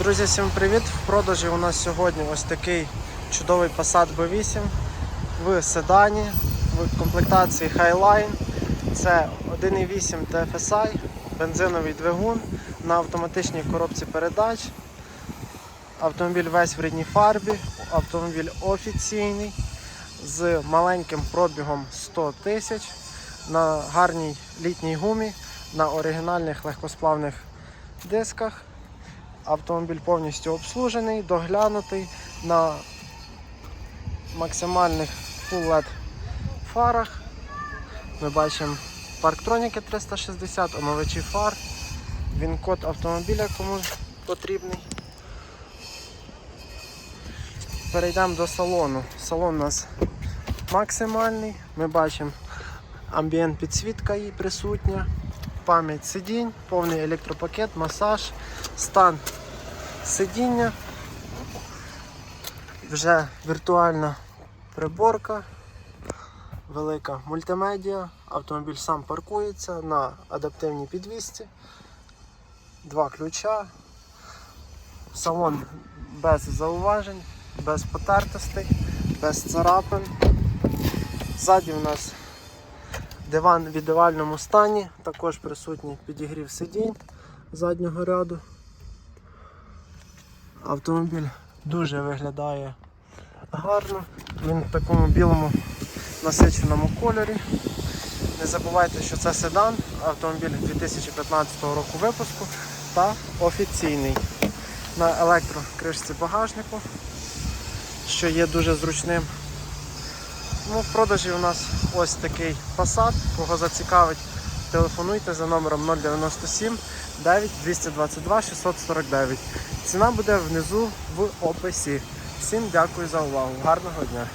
Друзі, всім привіт! В продажі у нас сьогодні ось такий чудовий Passat B8 в седані, в комплектації Highline. Це 1.8 TFSI, бензиновий двигун на автоматичній коробці передач. Автомобіль весь в рідній фарбі, автомобіль офіційний з маленьким пробігом 100 тисяч на гарній літній гумі, на оригінальних легкосплавних дисках. Автомобіль повністю обслужений, доглянутий на максимальних Full LED фарах. Ми бачимо парктроніки 360, омивачі фар, він код автомобіля кому потрібний. Перейдемо до салону. Салон у нас максимальний. Ми бачимо амбієнт підсвітка її присутня, пам'ять сидінь, повний електропакет, масаж, стан сидіння, вже віртуальна приборка, велика мультимедіа, автомобіль сам паркується на адаптивній підвісці, два ключа, салон без зауважень, без потертостей, без царапин. Ззаді у нас диван в ідеальному стані, також присутній підігрів сидінь заднього ряду. Автомобіль дуже виглядає гарно. Він в такому білому насиченому кольорі. Не забувайте, що це седан, автомобіль 2015 року випуску та офіційний на електрокришці багажнику, що є дуже зручним. Ну, в продажі у нас ось такий Passat. Кого зацікавить, телефонуйте за номером 097 9 222 649. Ціна буде внизу в описі. Всім дякую за увагу. Гарного дня!